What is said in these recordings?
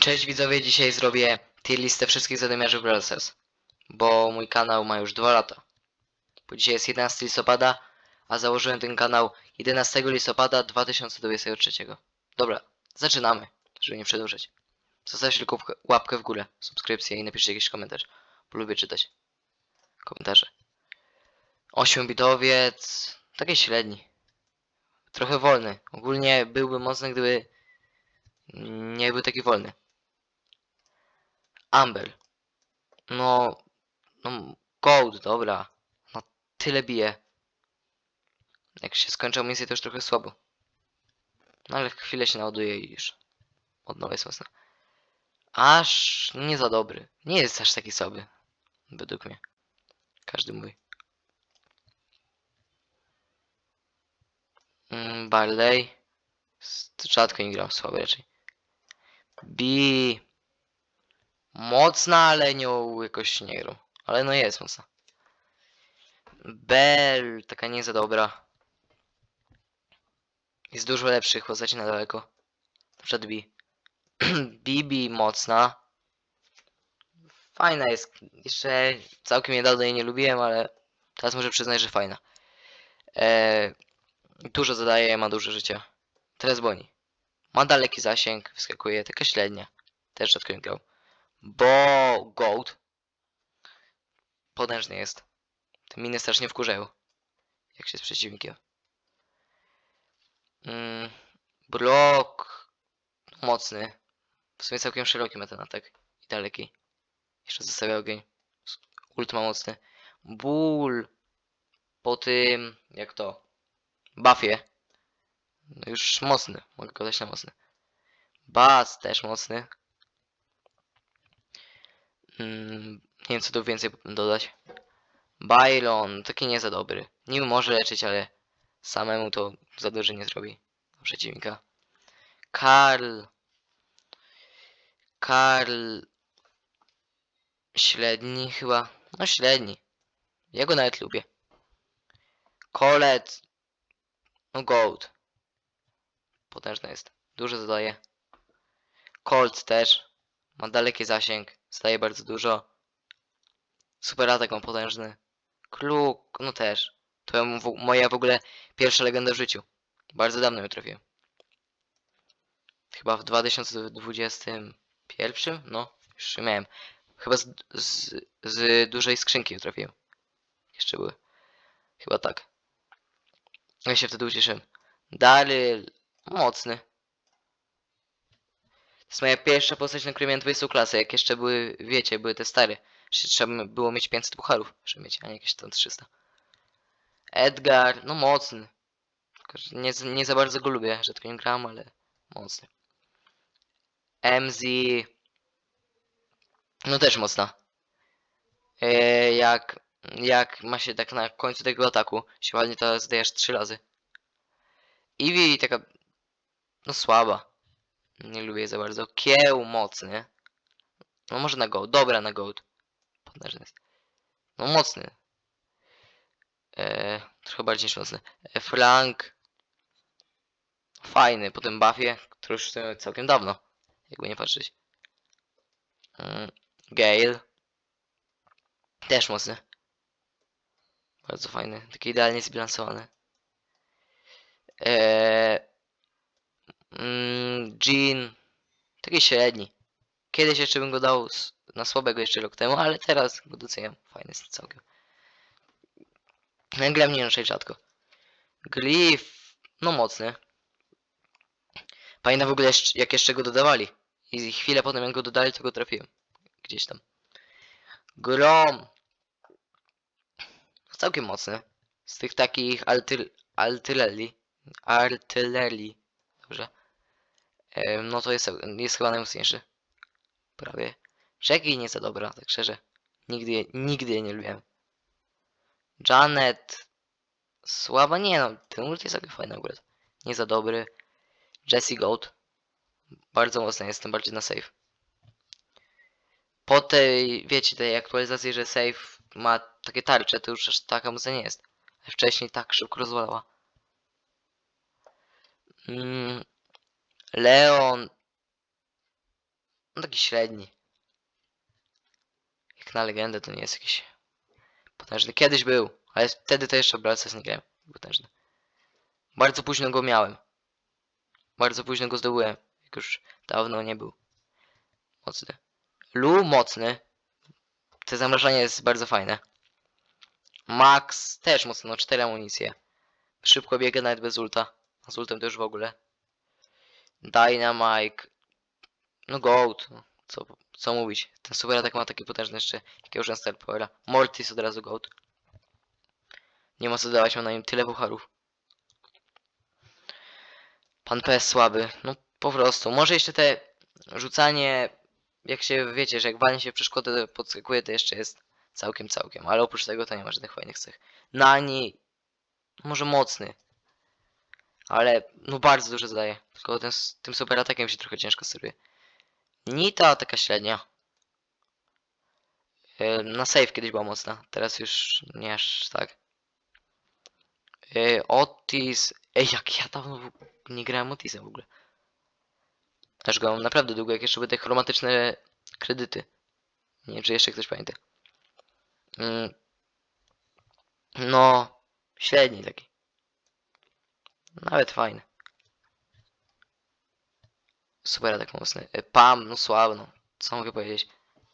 Cześć widzowie, dzisiaj zrobię tier listę wszystkich zadymiarzy Brawl Stars, bo mój kanał ma już 2 lata. Bo dzisiaj jest 11 listopada, a założyłem ten kanał 11 listopada 2023. Dobra, zaczynamy, żeby nie przedłużać. Zostawcie tylko łapkę- w górę, subskrypcję i napiszcie jakiś komentarz, bo lubię czytać komentarze. 8-bitowiec, taki średni. Trochę wolny. Ogólnie byłby mocny, gdyby nie był taki wolny. Amber. No, no, Gold, dobra. No, tyle bije. Jak się skończą misje, to już trochę słabo. No, ale chwilę się naładuje i już. Od nowa jest mocno. Aż nie za dobry. Nie jest aż taki słaby. Według mnie. Każdy mówi. Mm, Barley. Rzadko nie gram słaby raczej. B. Mocna, ale nią jakoś nie gram. Ale no jest mocna. Bell, taka nie za dobra. Jest dużo lepszych postaci na daleko. Na B. Bibi mocna. Fajna jest. Jeszcze całkiem niedawno jej nie lubiłem, ale teraz muszę przyznać, że fajna. Eee, dużo zadaje, ma dużo życia. Teraz Boni. Ma daleki zasięg, wyskakuje, taka średnia. Też rzadko nie grał. Bo Gold potężny jest. Te miny strasznie wkurzają. Jak się z przeciwnikiem. Mm, Brock mocny. W sumie całkiem szeroki ma ten atak. I daleki. Jeszcze zostawia ogień. S- Ult ma mocny. Bull po tym, jak to? Buffie. No już mocny. Mogę go dać na mocny. Baz też mocny. Mm, nie wiem co tu więcej dodać. Bylon, taki nie za dobry. Nim może leczyć, ale samemu to za dużo nie zrobi przeciwnika. Karl. Karl. Średni chyba. No średni. Ja go nawet lubię. Colette. No gold. Potężny jest. Dużo zadaje. Colt też. Ma daleki zasięg. Zdaje bardzo dużo. Super atak ma potężny. Kluk, no też. To moja w ogóle pierwsza legenda w życiu. Bardzo dawno ją trafiłem. Chyba w 2021? No, już miałem. Chyba z, z, z dużej skrzynki trafiłem. Jeszcze były. Chyba tak. Ja się wtedy ucieszyłem. Daryl. Mocny. Jest moja pierwsza postać, na której miałem 20 klasę. Jak jeszcze były, wiecie, były te stare. Jeszcze trzeba było mieć 500 pucharów, żeby mieć, a nie jakieś tam 300. Edgar, no mocny. Nie, nie za bardzo go lubię, rzadko nie gram, ale mocny. MZ. No też mocna. E, jak, jak ma się tak na końcu tego ataku, się ładnie to zdajesz 3 razy. Eevee taka, no słaba. Nie lubię za bardzo. Kieł mocny. No może na gold. Dobra na gold. Potężny jest. No mocny. Eee, trochę bardziej niż mocny. E. Fajny. Po tym buffie, który już całkiem dawno. Jakby nie patrzeć. Mm, Gale. Też mocny. Bardzo fajny. Taki idealnie zbilansowany. Eee, mm, Jean. Taki średni. Kiedyś jeszcze bym go dał na słabego jeszcze rok temu, ale teraz go doceniam. Fajny jest całkiem. No, Gram nie raczej rzadko. Glyph. No mocny. Pamiętam w ogóle jak jeszcze go dodawali. I chwilę potem jak go dodali, to go trafiłem. Gdzieś tam. Grom. Całkiem mocny. Z tych takich artylerii. Artylerii. Dobrze. No to jest, jest chyba najmocniejszy. Prawie. Jackie nie za dobra, tak szczerze. Nigdy, nigdy jej nie lubiłem. Janet. Słaba? Nie no, ten ult jest całkiem fajny akurat. Nie za dobry. Jesse Gold. Bardzo mocny, jestem bardziej na save. Po tej, wiecie, tej aktualizacji, że save ma takie tarcze, to już aż taka mocna nie jest. Wcześniej tak szybko rozwalała. Mm, Leon No taki średni. Jak na legendę to nie jest jakiś potężny. Kiedyś był, ale wtedy to jeszcze Brawl Stars nie grałem. Potężny. Bardzo późno go miałem. Bardzo późno go zdobyłem. Jak już dawno nie był. Mocny. Lu mocny. Te zamrażanie jest bardzo fajne. Max też mocno, no 4 amunicje. Szybko biega nawet bez ulta. A z ultem to już w ogóle. Dynamite. No Goat. no, Co, co mówić. Ten super atak ma takie potężne jeszcze. Jak ja użyłem Star Powera. Mortis od razu Goat. Nie ma co dodawać, mam na nim tyle pucharów. Pan PS słaby. No po prostu. Może jeszcze te rzucanie, jak się wiecie, że jak walnie się w przeszkodę to podskakuje, to jeszcze jest całkiem, całkiem. Ale oprócz tego to nie ma żadnych fajnych cech. Nani, może mocny. Ale no bardzo dużo zadaje. Tylko ten, tym super atakiem się trochę ciężko steruje. Nita taka średnia. E, Na save kiedyś była mocna. Teraz już nie aż tak. E, Otis. Ej, jak ja dawno nie grałem Otisem w ogóle. Aż go mam naprawdę długo, jak jeszcze były te chromatyczne kredyty. Nie wiem, czy jeszcze ktoś pamięta. Mm. No, średni taki. Nawet. Super atak mocny. E, Pam, no słabo, no. Co mogę powiedzieć?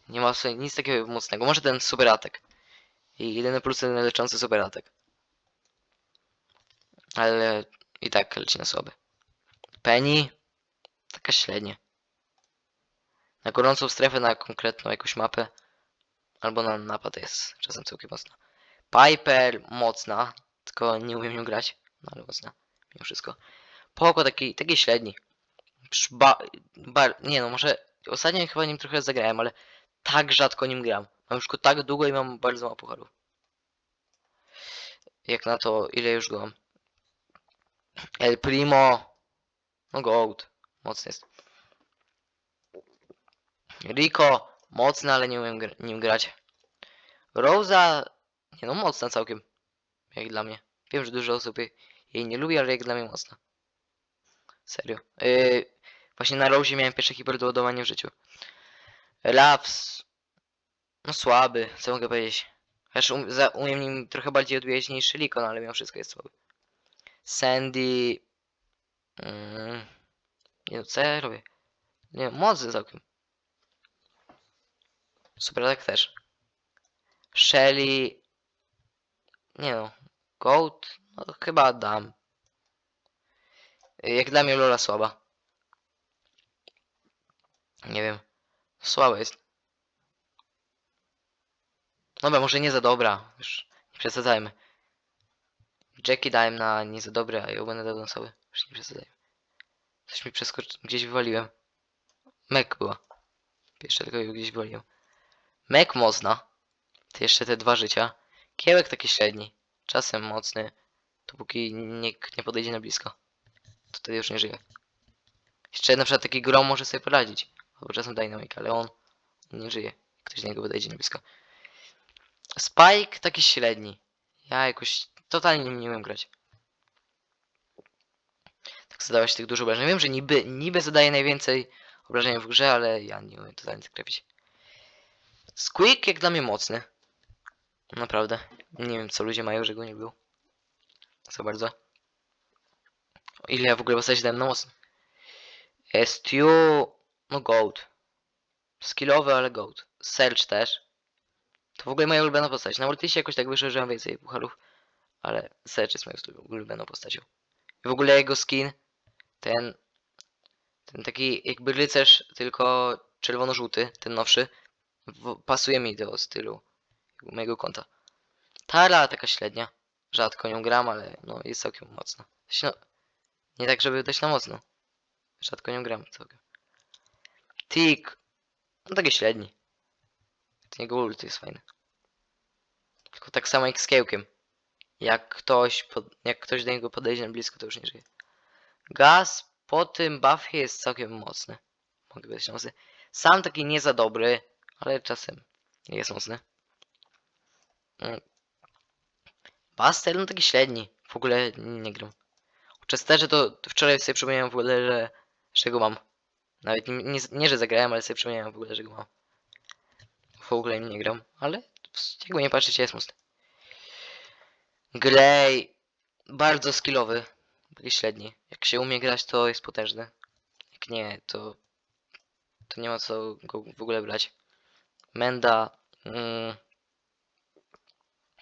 Nie ma nic takiego mocnego. Może ten super atak. I jedyny plus ten leczący super atak. Ale i tak leci na słaby. Penny. Taka średnia. Na gorącą strefę, na konkretną jakąś mapę. Albo na napad jest czasem całkiem mocna. Piper mocna, tylko nie umiem nią grać. No ale mocna, mimo wszystko. Poko taki, taki średni. Ba, ba, nie no, może ostatnio chyba nim trochę zagrałem, ale tak rzadko nim gram. Mam już go tak długo i mam bardzo mało pucharów. Jak na to, ile już go mam. El Primo. No gold. Mocny jest. Rico. Mocny, ale nie umiem gr nim grać. Rosa. Nie no, mocna całkiem. Jak dla mnie. Wiem, że dużo osób jej- nie lubi, ale jak dla mnie mocna. Serio. Yy, właśnie na Rose miałem pierwsze hiperdoładowanie w życiu. Laps. No słaby, co mogę powiedzieć. Chociaż um, za, umiem nim trochę bardziej odbijać niż Liko, no ale mimo wszystko jest słaby. Sandy. Mm, nie co ja robię? Nie, mocny całkiem. Super atak też. Shelly. Nie no. Goat. No chyba dam. Jak dla mnie Lola słaba. Nie wiem. Słaba jest. Dobra, może nie za dobra. Już nie przesadzajmy. Jackie dałem na nie za dobre, a ją będę dał na sobie. Już nie przesadzajmy. Coś mi przeskoczyło. Gdzieś wywaliłem. Mac była. Jeszcze tylko ją gdzieś wywaliłem. Mac mocna. To jeszcze te dwa życia. Kiełek taki średni. Czasem mocny. Dopóki nikt nie podejdzie na blisko. To wtedy już nie żyje. Jeszcze na przykład taki grom może sobie poradzić. Albo czasem Dynamic, ale on nie żyje. Ktoś do niego podejdzie na blisko. Spike taki średni. Ja jakoś totalnie nie umiem grać. Tak zadawać tych dużo obrażeń. Wiem, że niby, niby zadaje najwięcej obrażeń w grze, ale ja nie umiem totalnie tak trafić. Squeak jak dla mnie mocny. Naprawdę. Nie wiem co ludzie mają, że go nie był. Co bardzo. O ile ja w ogóle postaci dałem na mocny. E, Stew... No goat. Skillowy, ale goat. Search też. To w ogóle moja ulubiona postać. Na Mortisie jakoś tak wyszło, że mam więcej pucharów. Ale Search jest moją ulu- ulubioną postacią. I w ogóle jego skin, ten, ten taki jakby rycerz, tylko czerwono-żółty, ten nowszy, pasuje mi do stylu mojego konta. Tara taka średnia. Rzadko nią gram, ale no jest całkiem mocna. No, nie tak, żeby dać na mocno. Rzadko nią gram całkiem. Tik. No taki średni. Ten jego ult jest fajny. Tylko tak samo jak z kiełkiem. Jak ktoś, pod, jak ktoś do niego podejdzie na blisko, to już nie żyje. Gaz po tym buffie jest całkiem mocny. Mogę być mocny. Sam taki nie za dobry, ale czasem jest mocny. Buster, no taki średni. W ogóle nie gram. O to wczoraj sobie przypomniałem w ogóle, że, że go mam. Nawet nie, nie, nie że zagrałem, ale sobie przypomniałem w ogóle, że go mam. W ogóle nie gram, ale jakby nie patrzeć jest mocny. Grey bardzo skillowy, taki średni. Jak się umie grać, to jest potężny. Jak nie, to to nie ma co go w ogóle brać. Menda mm,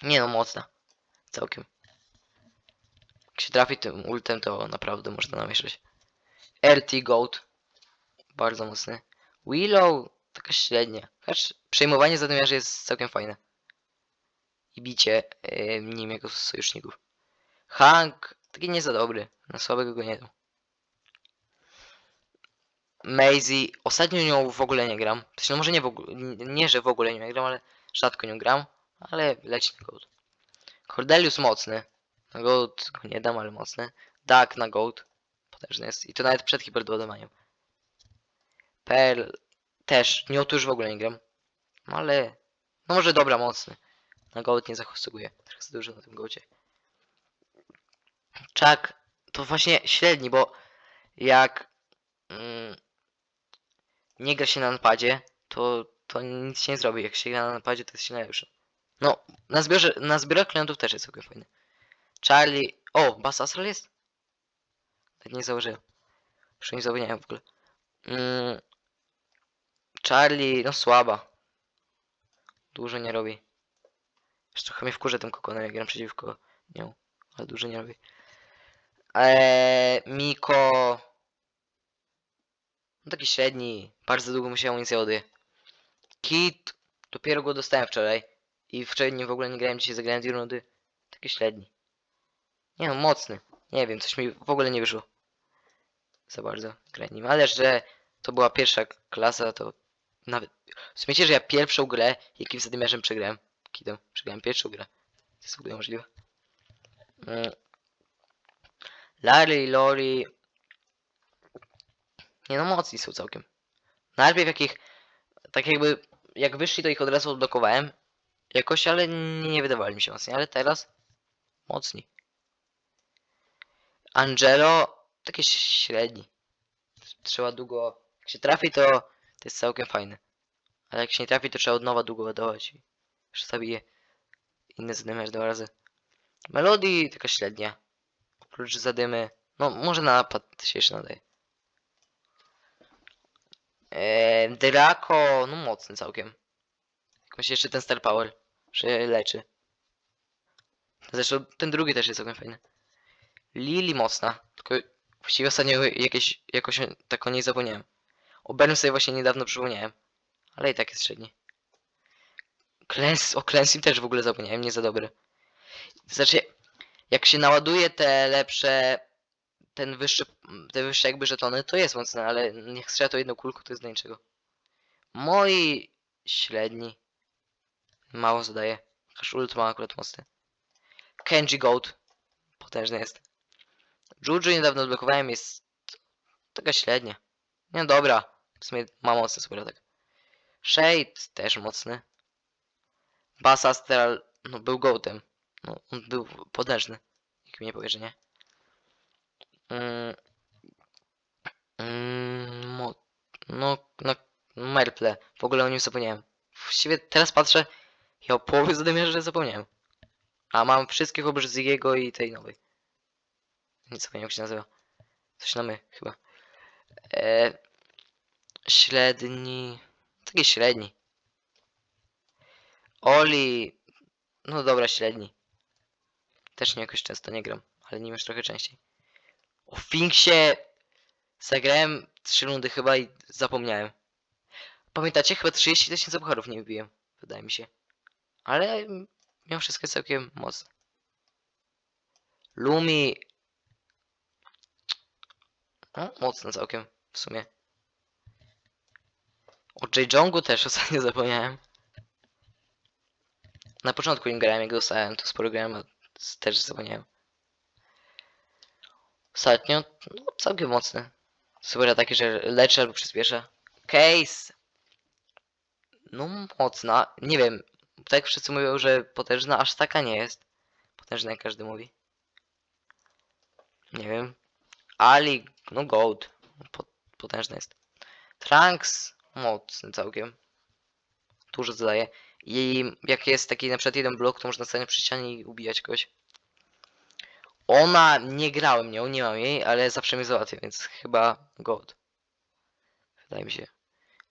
nie no mocna. Całkiem. Jak się trafi tym ultem, to naprawdę można namieszać. RT Goat. Bardzo mocny. Willow taka średnia. Chociaż przejmowanie zadymiarzy jest całkiem fajne. I bicie yy, nim jego sojuszników. Hank taki nie za dobry. Na słabego go nie dał. Maisie, ostatnio nią w ogóle nie gram. Znaczy, no może nie w ogóle, nie, że w ogóle nie gram, ale rzadko nią gram. Ale leci na gold. Cordelius mocny. Na gold go nie dam, ale mocny. Duck na gold. Potężny jest. I to nawet przed hiperdoładowaniem. Pearl też. Tu już w ogóle nie gram. No ale... No może dobra, mocny. Na gold nie zasługuję. Trochę za dużo na tym goldzie. Chuck to właśnie średni, bo jak mm, nie gra się na napadzie, to, to nic się nie zrobi. Jak się gra na napadzie, to jest się najlepszy. No, na zbiorze, na zbiorach klientów też jest całkiem fajny. Charlie... O, Bass Astral jest? Tak nie założyłem. Już nie zapomniałem w ogóle. Mm, Charlie, no słaba. Dużo nie robi. Jeszcze trochę mnie wkurza tym kokonem, jak gram przeciwko nią. Ale dużo nie robi. Eee, Miko... No taki średni. Bardzo długo musiałem nic ładuje. Kit... Dopiero go dostałem wczoraj. I wczoraj nie w ogóle nie grałem, dzisiaj zagrałem dwie rundy. Taki średni. Nie no, mocny. Nie wiem, coś mi w ogóle nie wyszło. Za bardzo grę nim. Ale że to była pierwsza klasa, to nawet... Słuchajcie, że ja pierwszą grę, jakim zadymiarzem przegrałem. Kitem. Przegrałem pierwszą grę. To jest w ogóle możliwe. Mm. Larry i Lori... Nie no, mocni są całkiem. Najpierw jakich... Tak jakby... Jak wyszli, to ich od razu odblokowałem. Jakoś, ale nie, nie wydawali mi się mocni. Ale teraz... Mocni. Angelo... Takie średni. Trzeba długo... Jak się trafi, to... To jest całkiem fajne. Ale jak się nie trafi, to trzeba od nowa długo ładować. Jeszcze zabije. Inne zadymiarz dwa razy. Melodii taka średnia. Oprócz zadymy. No, może na napad się jeszcze nadaje. Eee, Draco, no mocny całkiem. Jak myślę jeszcze ten Star Power, że leczy. Zresztą ten drugi też jest całkiem fajny. Lili mocna, tylko właściwie ostatnio jakieś, jakoś tak o niej zapomniałem. O Bern sobie właśnie niedawno przypomniałem. Ale i tak jest średni. Klęs, o Cleansim też w ogóle zapomniałem, nie za dobry. Znaczy, jak się naładuje te lepsze, ten wyższy, te wyższe jakby żetony, to jest mocne, ale jak strzela to jedną kulką, to jest do niczego. Moi średni. Mało zadaje. Aż ult ma akurat mocny. Kenji Goat. Potężny jest. Juju niedawno odblokowałem, jest taka średnia. Nie dobra. W sumie ma mocny super atak. Shade też mocny. Bass Astral no, był gołtem. No, on był potężny. Jak mi nie powie, że nie. Mm, mm, no, no, Merple. W ogóle o nim zapomniałem. Właściwie teraz patrzę i o połowie zadymiarza zapomniałem. A mam wszystkich oprócz Zigiego i tej nowej. Nie zapomniałem jak się nazywa. Coś na my chyba. E, średni. Taki średni. Oli. No dobra, średni. Też nie jakoś często nie gram, ale nim już trochę częściej. O Finksie zagrałem 3 rundy chyba i zapomniałem. Pamiętacie? Chyba 30 tysięcy pucharów nie wybiłem. Wydaje mi się. Ale miał wszystko całkiem mocne. Lumi. No, mocno całkiem w sumie. O J-Jongu też ostatnio zapomniałem. Na początku nim grałem, jak dostałem, to sporo grałem, też zapomniałem. Ostatnio, no całkiem mocny. Super takie, że leczy albo przyspiesza. Case! No mocna, nie wiem. Tak wszyscy mówią, że potężna, aż taka nie jest. Potężna jak każdy mówi. Nie wiem. Ali, no gold. Po, potężna jest. Trunks mocny całkiem. Dużo zadaje. I jak jest taki na przykład jeden blok, to można stać przy ścianie i ubijać kogoś. Ona, nie grałem nią, nie mam jej, ale zawsze mnie załatwia, więc chyba God. Wydaje mi się.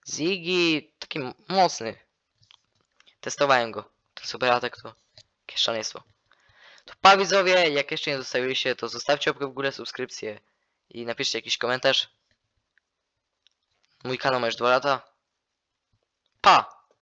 Ziggy, taki mocny. Testowałem go. Ten super atak to jakieś szaleństwo. To pa widzowie, jak jeszcze nie zostawiliście, to zostawcie łapkę w górę, subskrypcję i napiszcie jakiś komentarz. Mój kanał ma już 2 lata. Pa!